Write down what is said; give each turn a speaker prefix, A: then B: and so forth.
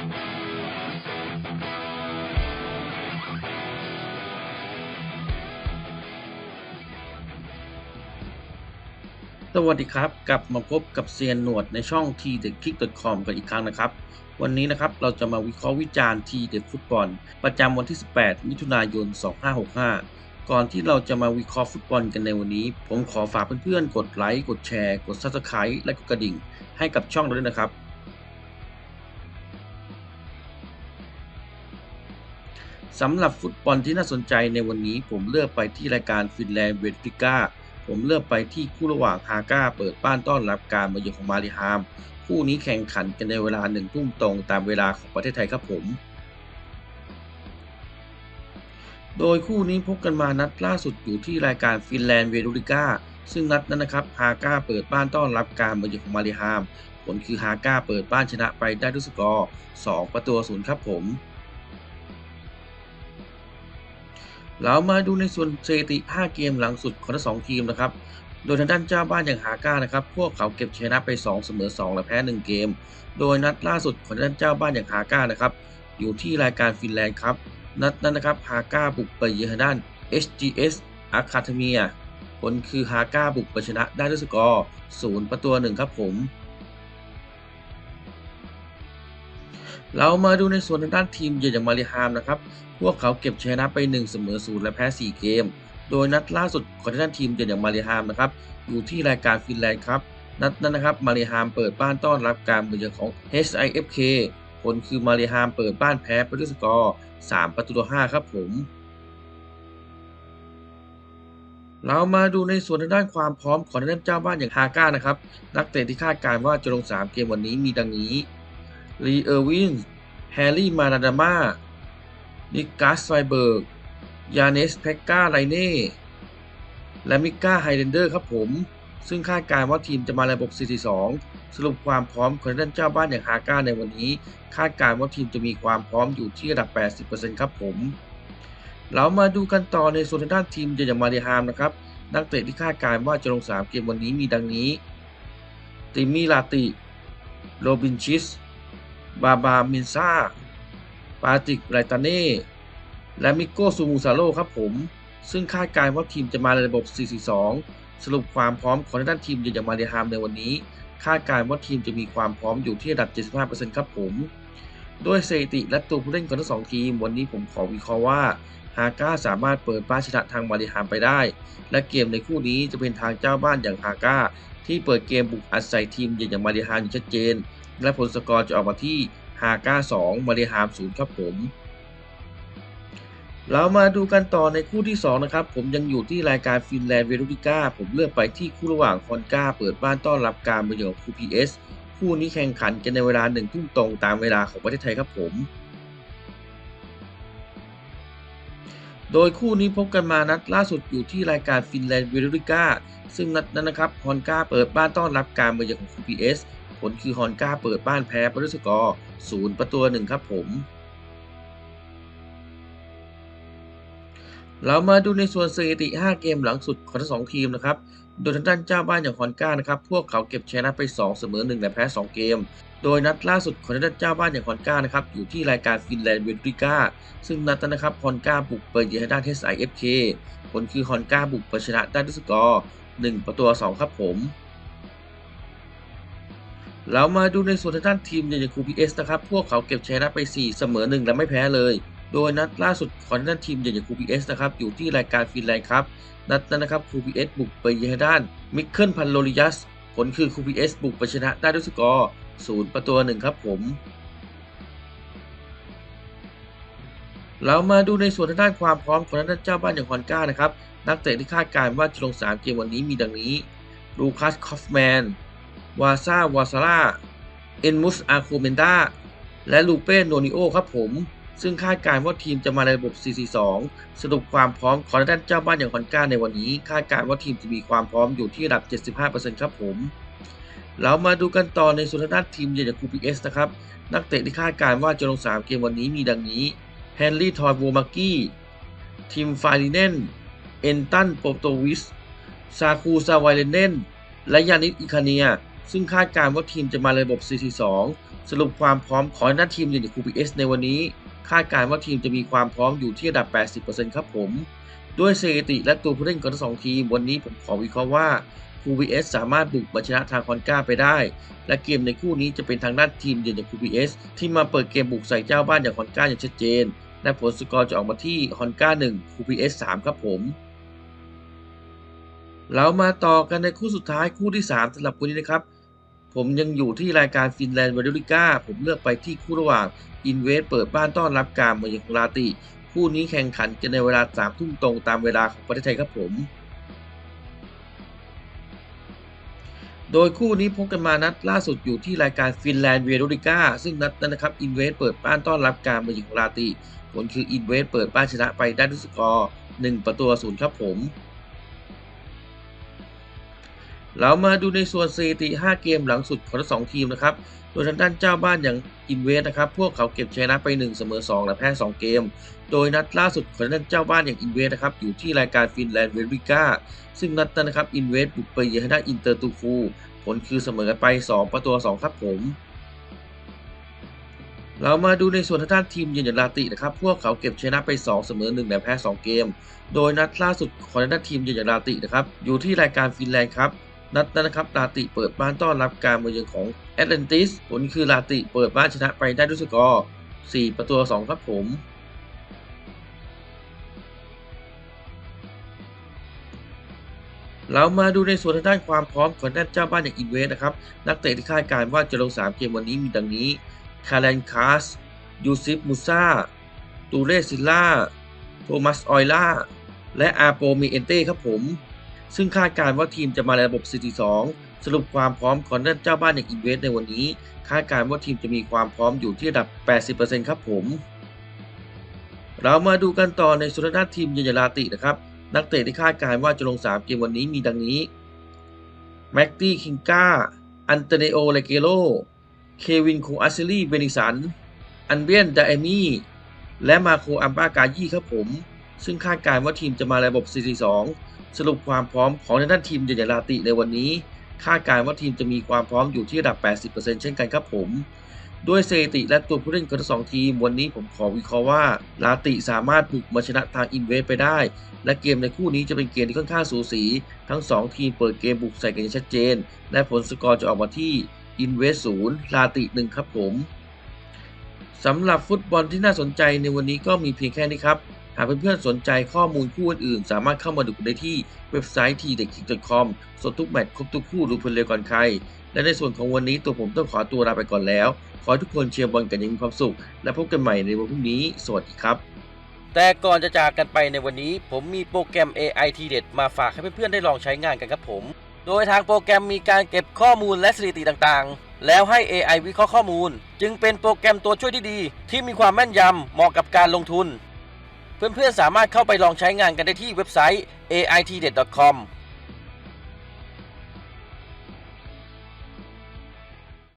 A: สวัสดีครับ กลับมาพบกับเซียนหนวดในช่อง t t h e k i c k c o m กันอีกครั้งนะครับ วันนี้นะครับเราจะมาวิเคราะห์วิจารณ์ทีเด็ดฟุตบอลประจำวันที่ 18 มิถุนายน 2565 ก่อนที่เราจะมาวิเคราะห์ฟุตบอลกันในวันนี้ ผมขอฝากเพื่อนๆ กดไลค์ กดแชร์ กด Subscribe และกดกระดิ่ง ให้กับช่องเราด้วยนะครับ สำหรับฟุตบอลที่น่าสนใจในวันนี้ผมเลือกไปที่รายการฟินแลนด์เวสติก้าผมเลือกไปที่คู่ระหว่างฮาก้าเปิดบ้านต้อนรับการมาเยือนของมาริฮาม คู่นี้แข่งขันกันในเวลาหนึ่งทุ่มตรงตามเวลาของประเทศไทยครับผม โดยคู่นี้พบกันมานัดล่าสุดอยู่ที่รายการฟินแลนด์เวดูริก้าซึ่งนัดนั้นนะครับฮาก้าเปิดบ้านต้อนรับการมาเยือนของมาริฮาม ผลคือฮาก้าเปิดบ้านชนะไปได้ด้วยสกอร์2ประตูศูนย์ครับผม เรามาดูในส่วนสถิติ 5 เกมหลังสุดของทั้งสองทีมนะครับ โดยทางด้านเจ้าบ้านอย่างฮาก้านะครับ พวกเขาเก็บชนะไป 2 เสมอ 2 และแพ้ 1 เกม โดยนัดล่าสุดของทางด้านเจ้าบ้านอย่างฮาก้านะครับ อยู่ที่รายการฟินแลนด์ครับ นัดนั้นนะครับฮาก้าบุกไปเยือนด้าน HGS Academia ผลคือฮาก้าบุกไปชนะได้ด้วยสกอร์ 0 ประตูหนึ่งครับผม เรามาดูในส่วนทางด้านทีมเยือนอย่างมาริฮามนะครับ พวกเขาเก็บชนะไป1เสมอ0และแพ้ 4 เกม โดยนัดล่าสุดของทางด้านทีมเยือนอย่างมาริฮามนะครับ อยู่ที่รายการฟินแลนด์ครับ นัดนั้นนะครับ มาริฮามเปิดบ้านต้อนรับการมาเยือนของ HIFK ผลคือมาริฮามเปิดบ้านแพ้ไปด้วยสกอร์ 3 ประตูต่อ 5 ครับผม เรามาดูในส่วนทางด้านความพร้อมของทางด้านเจ้าบ้านอย่างฮาก้านะครับ นักเตะที่คาดการณ์ว่าจะลง 3 เกมวันนี้มีดังนี้ ลีเออร์วิน แฮร์รี่ มานาดามานิกัสไฟเบิร์ก ยาเนสเพกกาไลเน่ และมิก้าไฮเดนเดอร์ครับผม ซึ่งคาดการณ์ว่าทีมจะมาในระบบ 4-4-2 สรุปความพร้อมของด้านเจ้าบ้านอย่างฮาก้าในวันนี้ คาดการณ์ว่าทีมจะมีความพร้อมอยู่ที่ระดับ 80%ครับผม เรามาดูกันต่อในส่วนทางด้านทีมเยอนอย่างมาริฮามนะครับนักเตะที่คาดการณ์ว่าจะลง3เกมวันนี้มีดังนี้ติมิลาติ โรบินชิส บาบามินซาปาติกไรตาเน่และมิโกซูมูซาโร่ครับผม ซึ่งคาดการณ์ว่าทีมจะมาในระบบ 4-4-2 สรุปความพร้อมของทางด้านทีมเยือนอย่างมาเดฮามในวันนี้ คาดการณ์ว่าทีมจะมีความพร้อมอยู่ที่ระดับ 75%ครับผมด้วยสถิติและตัวผู้เล่นของทั้งสองทีม วันนี้ผมขอวิเคราะห์ว่าฮาก้าสามารถเปิดบ้านชนะทางมาเดฮามไปได้ และเกมในคู่นี้จะเป็นทางเจ้าบ้านอย่างฮาก้าที่เปิดเกมบุกอัดใส่ทีมเยอย่างมาเดฮามอย่างชัดเจน และผลสกอร์จะออกมาที่ฮาก้า2มาเดฮาม0ครับผม เรามาดูกันต่อในคู่ที่ 2 นะครับ ผมยังอยู่ที่รายการฟินแลนด์เวรูติก้า ผมเลือกไปที่คู่ระหว่างคอนกาเปิดบ้านต้อนรับการมาเยือนของคูพีเอสคู่นี้แข่งขันกันในเวลาหนึ่งทุ่มตรงตามเวลาของประเทศไทยครับผม โดยคู่นี้พบกันมานัดล่าสุดอยู่ที่รายการฟินแลนด์เวรูติก้า ซึ่งนัดนั้นนะครับฮอนกาเปิดบ้านต้อนรับการมาเยือนของ QPS ผลคือฮอนกาเปิดบ้านแพ้ปด้วยสกอร์0ประตูหนึ่งครับผม เรามาดูในส่วนสถิติ 5 เกมหลังสุดของทั้งสองทีมนะครับ โดยทางด้านเจ้าบ้านอย่างฮอนก้านะครับ พวกเขาเก็บชนะไป 2 เสมอ1และแพ้ 2 เกม โดยนัดล่าสุดของทางด้านเจ้าบ้านอย่างฮอนก้านะครับ อยู่ที่รายการฟินแลนด์เวนติก้า ซึ่งนัดนั้นนะครับฮอนก้าบุกเปิดเยือนทางด้าน SIFK ผลคือฮอนก้าบุกไปชนะได้ด้วยสกอร์1ประตู2ครับผม เรามาดูในส่วนทางด้านทีมอย่างคูพีเอสนะครับ พวกเขาเก็บชนะไป 4 เสมอ 1 และไม่แพ้เลย โดยนัดล่าสุดของด้านทีมอย่างคูพีเอสนะครับ อยู่ที่รายการฟินแลนด์ครับ นัดนั้นนะครับคูพีเอสบุกไปเยือนด้านมิคเคิลพันโลริยัส ผลคือคูพีเอสบุกไปชนะได้ด้วยสกอร์0ประตูหนึ่งครับผม เรามาดูในส่วนทางด้านความพร้อมของทางด้านเจ้าบ้านอย่างฮอนก้านะครับ นักเตะที่คาดการณ์ว่าจะลง3เกมวันนี้มีดังนี้ลูคัสคอฟแมน วาซาวาซาร่าเอ็นมุสอาโคเมนดาและลูเป้โนนิโอครับผม ซึ่งคาดการณ์ว่าทีมจะมาในระบบ 4-4-2 สรุปความพร้อมของด้านเจ้าบ้านอย่างคอนก้าในวันนี้ คาดการณ์ว่าทีมจะมีความพร้อมอยู่ที่ระดับ 75%ครับผมเรามาดูกันต่อในส่วนทางด้านทีมเยือนอย่างคูพีเอสนะครับ นักเตะที่คาดการณ์ว่าจะลง3เกมวันนี้มีดังนี้เฮนรี่ทอยโวมากี้ทีมฟาริเนนเอนตันโปโตวิสซาคูซาไวเลเนนและยานิสอิคาเนีย ซึ่งคาดการณ์ว่าทีมจะมาในระบบ 4-4-2 สรุปความพร้อมของหน้าทีมอย่าง QPS ในวันนี้ คาดการณ์ว่าทีมจะมีความพร้อมอยู่ที่ระดับ 80%ครับผม ด้วยสถิติและตัวผู้เล่นของทั้งสองทีม วันนี้ผมขอวิเคราะห์ว่า QPS สามารถบุกมาชนะทางคอนก้าไปได้ และเกมในคู่นี้จะเป็นทางด้านทีมเยือนอย่าง QPS ที่มาเปิดเกมบุกใส่เจ้าบ้านอย่างคอนก้าอย่างชัดเจน และผลสกอร์จะออกมาที่คอนก้า1 QPS 3 ครับผมเรามาต่อกันในคู่สุดท้ายคู่ที่ 3สำหรับคู่นี้นะครับ ผมยังอยู่ที่รายการฟินแลนด์วาริลิก้าผมเลือกไปที่คู่ระหว่างอินเวสเปิดบ้านต้อนรับการเยือนของลาติคู่นี้แข่งขันกันในเวลา3ทุ่มตรงตามเวลาของประเทศไทยครับผม โดยคู่นี้พบกันมานัดล่าสุดอยู่ที่รายการฟินแลนด์เวโรลิก้าซึ่งนัดนั้นนะครับอินเวสเปิดบ้านต้อนรับการมาเยือนของลาติผลคืออินเวสเปิดบ้านชนะไปได้ด้วยสกอร์1ประตูศูนย์ครับผม เรามาดูในส่วนสถิติ 5 เกมหลังสุดของทั้งสองทีมนะครับ โดยทางด้านเจ้าบ้านอย่างอินเวสนะครับ พวกเขาเก็บชนะไป 1 เสมอ 2 และแพ้ 2 เกม โดยนัดล่าสุดของทางด้านเจ้าบ้านอย่างอินเวสนะครับ อยู่ที่รายการฟินแลนด์เวริก้า ซึ่งนัดนั้นนะครับ อินเวสบุกไปเยือนทางด้านอินเตอร์ตูฟู ผลคือเสมอกันไป 2 ประตูต่อ2ครับผม เรามาดูในส่วนทางด้านทีมเยือนอย่างลาตินะครับ พวกเขาเก็บชนะไป 2 เสมอ 1 และแพ้ 2 เกม โดยนัดล่าสุดของทางด้านทีมเยือนอย่างลาตินะครับ อยู่ที่รายการฟินแลนด์ครับ นัดนั้นนะครับลาติเปิดบ้านต้อนรับการมาเยือนของแอตแลนติสผลคือลาติเปิดบ้านชนะไปได้ด้วยสกอร์ 4 ประตู2ครับผม เรามาดูในส่วนทางด้านความพร้อมของด้านเจ้าบ้านอย่างอินเวสนะครับ นักเตะที่คาดการณ์ว่าจะลง3เกมวันนี้มีดังนี้ คาร์แลนคาส ยูซิฟมูซาตูเรซิลล่า โทมัสออยล่า และอาโปมีเอนเต้ครับผม ซึ่งคาดการณ์ว่าทีมจะมาในระบบ 4-2 สรุปความพร้อมของด้านเจ้าบ้านอย่างอินเวสในวันนี้ คาดการณ์ว่าทีมจะมีความพร้อมอยู่ที่ระดับ 80%ครับผม เรามาดูกันต่อในส่วนด้านทีมเยนยาลาตินะครับ นักเตะที่คาดการณ์ว่าจะลง3เกมวันนี้มีดังนี้ แม็กตี้คิงกาอันเตเนโอเลเกโลเควินโคอาซิลีเบนิสัน อันเบียนดาเอมี่ และมาโคอัมบากายี่ครับผม ซึ่งคาดการณ์ว่าทีมจะมาในระบบ 4-2 สรุปความพร้อมของในด้านทีมเยนยาลาติในวันนี้ คาดการณ์ว่าทีมจะมีความพร้อมอยู่ที่ระดับ 80%เช่นกันครับผมด้วยสถิติและตัวผู้เล่นของทั้งสองทีม วันนี้ผมขอวิเคราะห์ว่า ลาติสามารถบุกมาชนะทางอินเวสไปได้ และเกมในคู่นี้จะเป็นเกมที่ค่อนข้างสูสี ทั้ง 2 ทีมเปิดเกมบุกใส่กันอย่างชัดเจน และผลสกอร์จะออกมาที่อินเวสศูนย์ลาติหนึ่งครับผมสำหรับฟุตบอลที่น่าสนใจในวันนี้ก็มีเพียงแค่นี้ครับ หากเพื่อนๆสนใจข้อมูลคู่อื่น สามารถเข้ามาดูได้ที่เว็บไซต์ t d e k i c c o m สดทุกแมตช์ครบทุกคู่ดูเพลินเร็วก่อนใคร และในส่วนของวันนี้ตัวผมต้องขอตัวลาไปก่อนแล้ว ขอทุกคนเชียร์บอลกันอยังมีความสุข และพบกันใหม่ในวันพรุ่งนี้ สวัสดีครับ แต่ก่อนจะจากกันไปในวันนี้ ผมมีโปรแกรม AI ทีเด็ดมาฝากให้เพื่อนๆได้ลองใช้งานกันครับผม โดยทางโปรแกรมมีการเก็บข้อมูลและสถิติต่างๆ แล้วให้ AI วิเคราะห์ข้อมูล จึงเป็นโปรแกรมตัวช่วยที่ดี ที่มีความแม่นยำเหมาะกับการลงทุน เพื่อนๆสามารถเข้าไปลองใช้งานกันได้ที่เว็บไซต์ aitdet.com